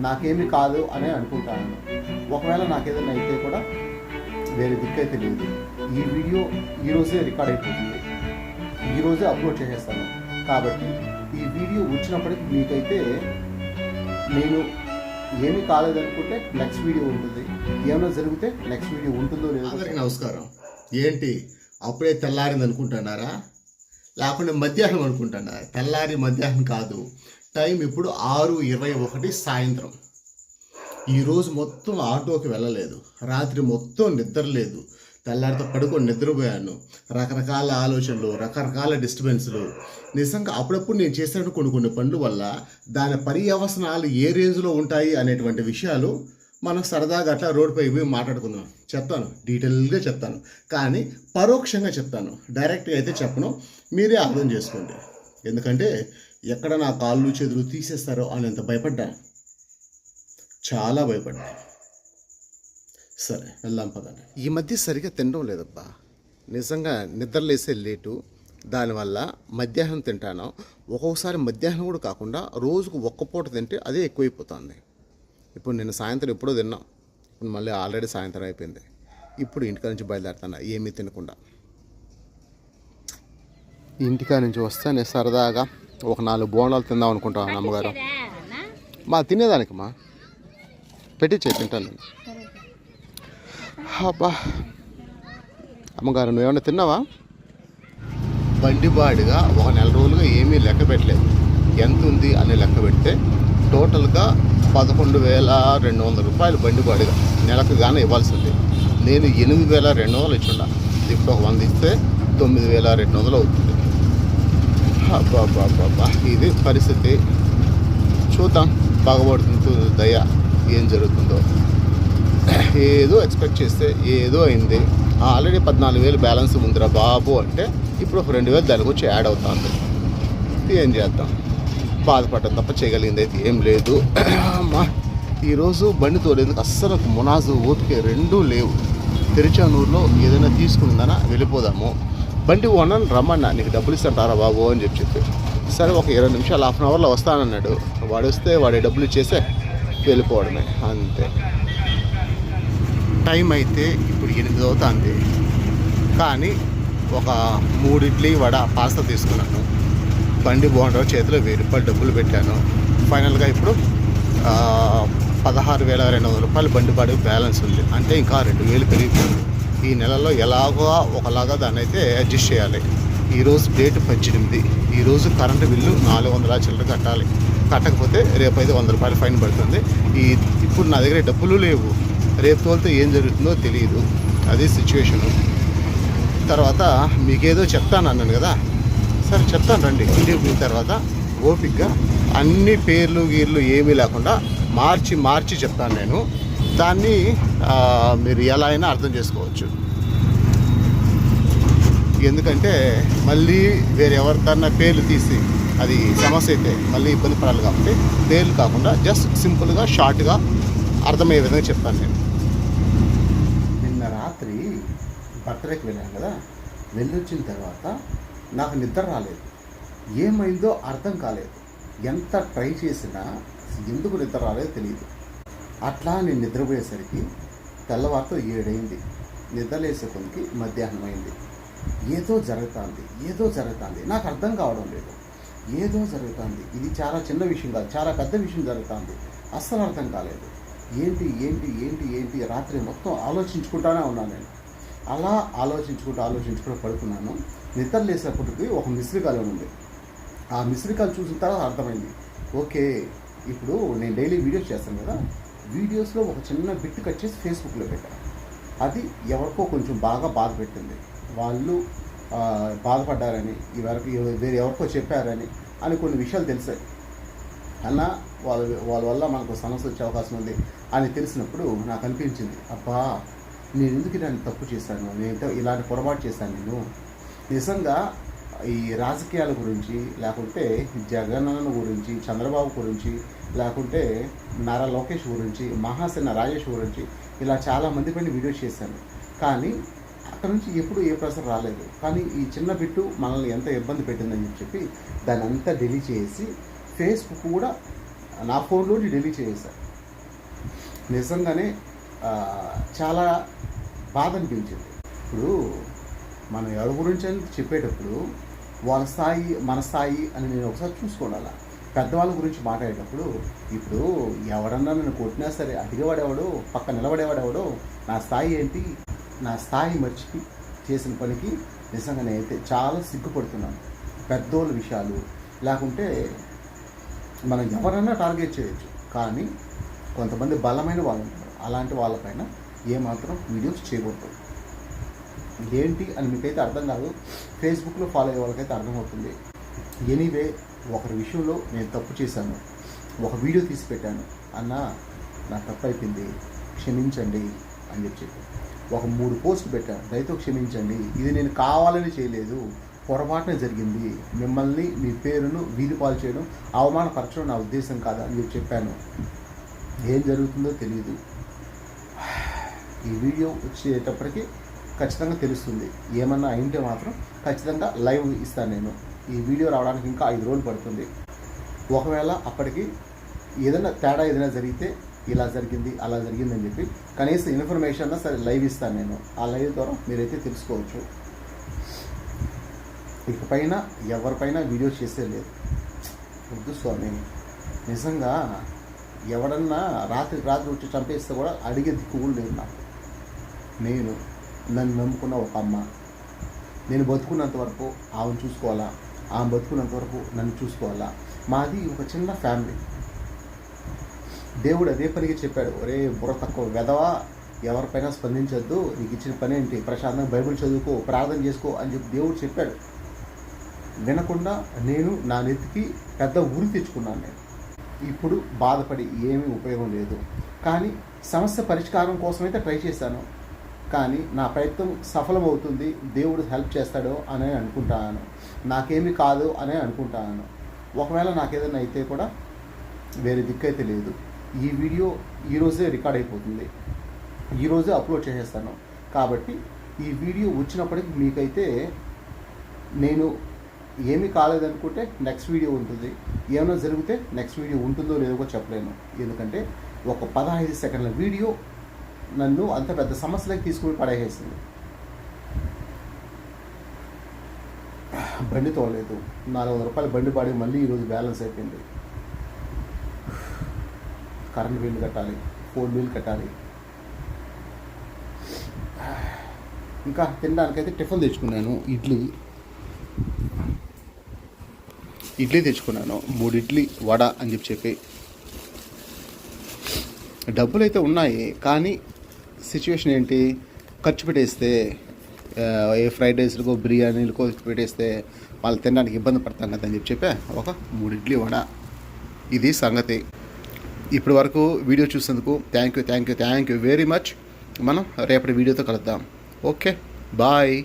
నాకేమీ కాదు అని అనుకుంటాను. ఒకవేళ నాకు ఏదైనా అయితే కూడా వేరే దిక్కైతే లేదు. ఈ వీడియో ఈరోజే రికార్డ్ అయిపోతుంది. ఈరోజే అప్లోడ్ చేసేస్తాను. కాబట్టి ఈ వీడియో వచ్చినప్పటికి మీకైతే నేను ఏమి కాలేదనుకుంటే నెక్స్ట్ వీడియో ఉంటుంది. ఏమైనా జరిగితే నెక్స్ట్ వీడియో ఉంటుందో లేదో అందరికి నమస్కారం. ఏంటి? అప్పుడే తెల్లారింది అనుకుంటున్నారా లేకుంటే మధ్యాహ్నం అనుకుంటున్నారా? తెల్లారి మధ్యాహ్నం కాదు. టైం ఇప్పుడు ఆరు ఇరవై ఒకటి సాయంత్రం. ఈరోజు మొత్తం ఆటోకి వెళ్ళలేదు. రాత్రి మొత్తం నిద్ర లేదు. తెల్లారితో పడుకొని నిద్రపోయాను. రకరకాల ఆలోచనలు రకరకాల డిస్టర్బెన్స్లు. నిజంగా అప్పుడప్పుడు నేను చేసిన కొన్ని కొన్ని పనుల వల్ల దాని పర్యవసనాలు ఏ రేంజ్లో ఉంటాయి అనేటువంటి విషయాలు మనం సరదాగా అట్లా రోడ్డుపై పోయి మాట్లాడుకుందాం. చెప్తాను. డీటెయిల్గా చెప్తాను. కానీ పరోక్షంగా చెప్తాను. డైరెక్ట్గా అయితే చెప్పను. మీరే అర్థం చేసుకోండి. ఎందుకంటే ఎక్కడ నా కాళ్ళు చేతులు తీసేస్తారో అనేంత భయపడ్డాను. చాలా భయపడ్డాను. సరే వెళ్దాం పదండి. ఈ మధ్య సరిగా తినడం లేదబ్బా. నిజంగా నిద్రలేసే లేటు. దానివల్ల మధ్యాహ్నం తింటాను. ఒక్కొక్కసారి మధ్యాహ్నం కూడా కాకుండా రోజుకు ఒక్క పూట తింటే అదే ఎక్కువైపోతుంది. ఇప్పుడు నేను సాయంత్రం ఎప్పుడో తిన్నాం. ఇప్పుడు మళ్ళీ ఆల్రెడీ సాయంత్రం అయిపోయింది. ఇప్పుడు ఇంటికా నుంచి బయలుదేరుతాను ఏమీ తినకుండా. ఇంటికా నుంచి వస్తానే సరదాగా ఒక నాలుగు బోండాలు తిందాం అనుకుంటాను అమ్మగారు. మా తినేదానికి మా పెట్టించే తింటాను నేను. అబ్బా. అమ్మగారు నువ్వేమన్నా తిన్నావా? బండిబాడిగా ఒక నెల రోజులుగా ఏమీ లెక్క పెట్టలేదు. ఎంత ఉంది అని లెక్క పెడితే టోటల్గా పదకొండు వేల రెండు వందల రూపాయలు బండిబాడిగా నెలకు గానే ఇవ్వాల్సింది. నేను ఎనిమిది వేల రెండు వందలు ఇచ్చుండ. ఇప్పుడు ఒక వంద ఇస్తే తొమ్మిది వేల రెండు వందలు అవుతుంది. అబ్బా అబ్బా ఇది పరిస్థితి. చూద్దాం. బాగుపడుతుంది దయ. ఏం జరుగుతుందో. ఏదో ఎక్స్పెక్ట్ చేస్తే ఏదో అయింది. ఆల్రెడీ పద్నాలుగు వేలు బ్యాలెన్స్ ఉందిరా బాబు అంటే ఇప్పుడు ఒక రెండు వేలు దానికి వచ్చి యాడ్ అవుతుంది. ఏం చేద్దాం? బాధపడటం తప్ప చేయగలిగింది అయితే ఏం లేదు. అమ్మా ఈరోజు బండి తోలేందుకు అస్సలు నాకు మునాజు ఓపిక రెండూ లేవు. తిరుచానూరులో ఏదైనా తీసుకుందానా? వెళ్ళిపోదాము. బండి ఓనర్ రమ్మన్నా నీకు డబ్బులు ఇస్తాంటారా బాబు అని చెప్పి చెప్పి. సరే ఒక ఇరవై నిమిషాలు హాఫ్ అన్ అవర్లో వస్తానన్నాడు. వాడు వస్తే వాడి డబ్బులు ఇచ్చేసే వెళ్ళిపోవడమే అంతే. టైం అయితే ఇప్పుడు ఎనిమిది అవుతుంది. కానీ ఒక మూడు ఇడ్లీ వడ పాస్తా తీసుకున్నాను. బండి బాగుండవు చేతిలో వెయ్యి రూపాయలు డబ్బులు పెట్టాను. ఫైనల్గా ఇప్పుడు పదహారు వేల రెండు వందల రూపాయలు బండి బాడి బ్యాలెన్స్ ఉంది. అంటే ఇంకా రెండు వేలు పెరిగిపోయింది. ఈ నెలలో ఎలాగో ఒకలాగా దాన్ని అయితే అడ్జస్ట్ చేయాలి. ఈరోజు డేట్ పద్దెనిమిది. ఈరోజు కరెంటు బిల్లు నాలుగు వందల చిల్లర కట్టాలి. కట్టకపోతే రేపు అయితే వంద రూపాయలు ఫైన్ పడుతుంది. ఈ ఇప్పుడు నా దగ్గర డబ్బులు లేవు. రేపు తోలితే ఏం జరుగుతుందో తెలియదు. అది సిచ్యువేషను తర్వాత మీకేదో చెప్తాను అన్నాను కదా. సరే చెప్తాను రండి. ఇంటికి పోయిన తర్వాత ఓపిక్గా అన్ని పేర్లు గీర్లు ఏమీ లేకుండా మార్చి మార్చి చెప్తాను నేను. దాన్ని మీరు ఎలా అయినా అర్థం చేసుకోవచ్చు. ఎందుకంటే మళ్ళీ వేరే ఎవరికన్నా పేర్లు తీసి అది సమస్య అయితే మళ్ళీ ఇబ్బంది పడాలి కాబట్టి పేర్లు కాకుండా జస్ట్ సింపుల్గా షార్ట్గా అర్థమయ్యే విధంగా చెప్తాను నేను. నిన్న రాత్రి బర్త్డేకి వెళ్ళాను కదా వెళ్ళొచ్చిన తర్వాత నాకు నిద్ర రాలేదు. ఏమైందో అర్థం కాలేదు. ఎంత ట్రై చేసినా ఎందుకు నిద్ర రాలేదో తెలియదు అట్లా నేను నిద్రపోయేసరికి తెల్లవారితో ఏడైంది. నిద్రలేసే కొనికి మధ్యాహ్నం అయింది ఏదో జరుగుతుంది ఏదో జరుగుతుంది. నాకు అర్థం కావడం లేదు. ఏదో జరుగుతుంది. ఇది చాలా చిన్న విషయం కాదు చాలా పెద్ద విషయం జరుగుతుంది. అస్సలు అర్థం కాలేదు. ఏంటి ఏంటి ఏంటి ఏంటి? రాత్రి మొత్తం ఆలోచించుకుంటానే ఉన్నాను నేను. అలా ఆలోచించుకుంటూ ఆలోచించుకుంటూ పడుకున్నాను. నిద్ర లేసేప్పటికి ఒక మిశ్రికాలు ఉంది. ఆ మిశ్రికాలు చూసిన తర్వాత అర్థమైంది. ఓకే ఇప్పుడు నేను డైలీ వీడియోస్ చేస్తాను కదా. వీడియోస్లో ఒక చిన్న బిట్ కట్ చేసి ఫేస్బుక్లో పెట్టాను అది ఎవరికో కొంచెం బాగా బాధ పెట్టింది. వాళ్ళు బాధపడ్డారని ఎవరికి వేరే ఎవరికో చెప్పారని అని కొన్ని విషయాలు తెలిసాయి. అన్న వాళ్ళ వాళ్ళ వల్ల మనకు సమస్య వచ్చే అవకాశం ఉంది అని తెలిసినప్పుడు నాకు అనిపించింది అబ్బా నేను ఎందుకు ఇలాంటి తప్పు చేశాను? నేను ఇలాంటి పొరపాటు చేశాను నేను. నిజంగా ఈ రాజకీయాల గురించి లేకుంటే జగనన్న గురించి చంద్రబాబు గురించి లేకుంటే నారా లోకేష్ గురించి మహాసేన రాజేష్ గురించి ఇలా చాలా మంది పైన వీడియోస్ చేశాను కానీ అక్కడ నుంచి ఎప్పుడు ఏ ప్రశ్న రాలేదు. కానీ ఈ చిన్న బిట్టు మనల్ని ఎంత ఇబ్బంది పెట్టిందని చెప్పి దాన్ని అంతా డిలీట్ చేసి ఫేస్బుక్ కూడా నా ఫోన్లోని డిలీట్ చేశాను నిజంగానే చాలా బాధ అనిపించింది. ఇప్పుడు మనం ఎవరి గురించి అని చెప్పేటప్పుడు వాళ్ళ స్థాయి మన స్థాయి అని నేను ఒకసారి చూసుకోవాలి? పెద్దవాళ్ళ గురించి మాట్లాడేటప్పుడు ఇప్పుడు ఎవడన్నా నన్ను కొట్టినా సరే అడిగేవాడెవడో పక్క నిలబడేవాడెవడో నా స్థాయి ఏంటి? నా స్థాయి మర్చి చేసిన పనికి నిజంగా నేనైతే చాలా సిగ్గుపడుతున్నాను. పెద్దోళ్ళ విషయాలు. లేకుంటే మనం ఎవరన్నా టార్గెట్ చేయొచ్చు. కానీ కొంతమంది బలమైన వాళ్ళు ఉంటారు అలాంటి వాళ్ళపైన ఏమాత్రం వీడియోస్ చేయకూడదు. ఏంటి అని మీకైతే అర్థం కాదు. ఫేస్బుక్లో ఫాలో అయ్యే వాళ్ళకైతే అర్థమవుతుంది. ఎనీవే ఒకరి విషయంలో నేను తప్పు చేశాను. ఒక వీడియో తీసి పెట్టాను అన్న నా తప్పు అయిపోయింది క్షమించండి అని చెప్పి చెప్పి ఒక మూడు పోస్ట్ పెట్టాను. దయతో క్షమించండి. ఇది నేను కావాలని చేయలేదు. పొరపాటున జరిగింది. మిమ్మల్ని మీ పేరును వీధి పాలు చేయడం అవమానపరచడం నా ఉద్దేశం కాదు అని చెప్పి చెప్పాను. ఏం జరుగుతుందో తెలియదు ఈ వీడియో వచ్చేటప్పటికి ఖచ్చితంగా తెలుస్తుంది. ఏమన్నా అయింటే మాత్రం ఖచ్చితంగా లైవ్ ఇస్తాను నేను. ఈ వీడియో రావడానికి ఇంకా ఐదు రోజులు పడుతుంది. ఒకవేళ అప్పటికి ఏదైనా తేడా ఏదైనా జరిగితే ఇలా జరిగింది అలా జరిగింది అని చెప్పి కనీసం ఇన్ఫర్మేషన్ సరే లైవ్ ఇస్తాను నేను. ఆ లైవ్ ద్వారా మీరైతే తెలుసుకోవచ్చు. ఇకపైన ఎవరిపైన వీడియో చేసే లేదు. వద్దు స్వామి. నిజంగా ఎవడన్నా రాత్రి రాత్రి వచ్చి చంపేస్తే కూడా అడిగే దిక్కు కూడా లేదు నాకు. నేను నన్ను నమ్ముకున్న ఒక అమ్మ. నేను బతుకున్నంత వరకు ఆమెను చూసుకోవాలా? ఆమె బతుకున్నంత వరకు నన్ను చూసుకోవాలా? మాది ఒక చిన్న ఫ్యామిలీ. దేవుడు అదే పనికి చెప్పాడు ఒరే బుర్ర తక్కువ. వెధవా ఎవరిపైనా స్పందించొద్దు. నీకు ఇచ్చిన పని ఏంటి? ప్రశాంతంగా బైబిల్ చదువుకో ప్రార్థన చేసుకో అని చెప్పి దేవుడు చెప్పాడు. వినకుండా నేను నా నెత్తికి పెద్ద ఊరి తెచ్చుకున్నాను నేను. ఇప్పుడు బాధపడి ఏమీ ఉపయోగం లేదు. కానీ సమస్య పరిష్కారం కోసమైతే ట్రై చేశాను. కానీ నా ప్రయత్నం సఫలమవుతుంది దేవుడు హెల్ప్ చేస్తాడో అని అనుకుంటాను. నాకేమీ కాదు అని అనుకుంటాను. ఒకవేళ నాకేదైనా అయితే కూడా వేరే దిక్కు అయితే లేదు. ఈ వీడియో ఈరోజే రికార్డ్ అయిపోతుంది. ఈరోజే అప్లోడ్ చేసేస్తాను. కాబట్టి ఈ వీడియో వచ్చినప్పటికి మీకైతే నేను ఏమీ కాలేదనుకుంటే నెక్స్ట్ వీడియో ఉంటుంది. ఏమైనా జరిగితే నెక్స్ట్ వీడియో ఉంటుందో లేదో కూడా చెప్పలేను. ఎందుకంటే ఒక పదహైదు సెకండ్ల వీడియో నన్ను అంత పెద్ద సమస్యలకు తీసుకుని పడేసేసింది. బండి తోలేదు. నాలుగు వందల రూపాయలు బండి పాడి మళ్ళీ ఈరోజు బ్యాలెన్స్ అయిపోయింది. కరెంట్ బిల్లు కట్టాలి ఫోన్ బిల్ కట్టాలి. ఇంకా తినడానికైతే టిఫిన్ తెచ్చుకున్నాను ఇడ్లీ. ఇడ్లీ తెచ్చుకున్నాను మూడు ఇడ్లీ వడ అని చెప్పి చెప్పి. డబ్బులు అయితే ఉన్నాయి కానీ సిచ్యువేషన్ ఏంటి? ఖర్చు పెట్టేస్తే ఏ ఫ్రైడ్ రైస్లకో బిర్యానీలకో పెట్టేస్తే వాళ్ళు తినడానికి ఇబ్బంది పడతాం కదా అని చెప్పి చెప్పా. ఒక మూడు ఇడ్లీ వడ. ఇది సంగతి. ఇప్పటి వరకు వీడియో చూసినందుకు thank you thank you thank you very much. మనం రేపటి వీడియోతో కలుద్దాం. ఓకే. బాయ్.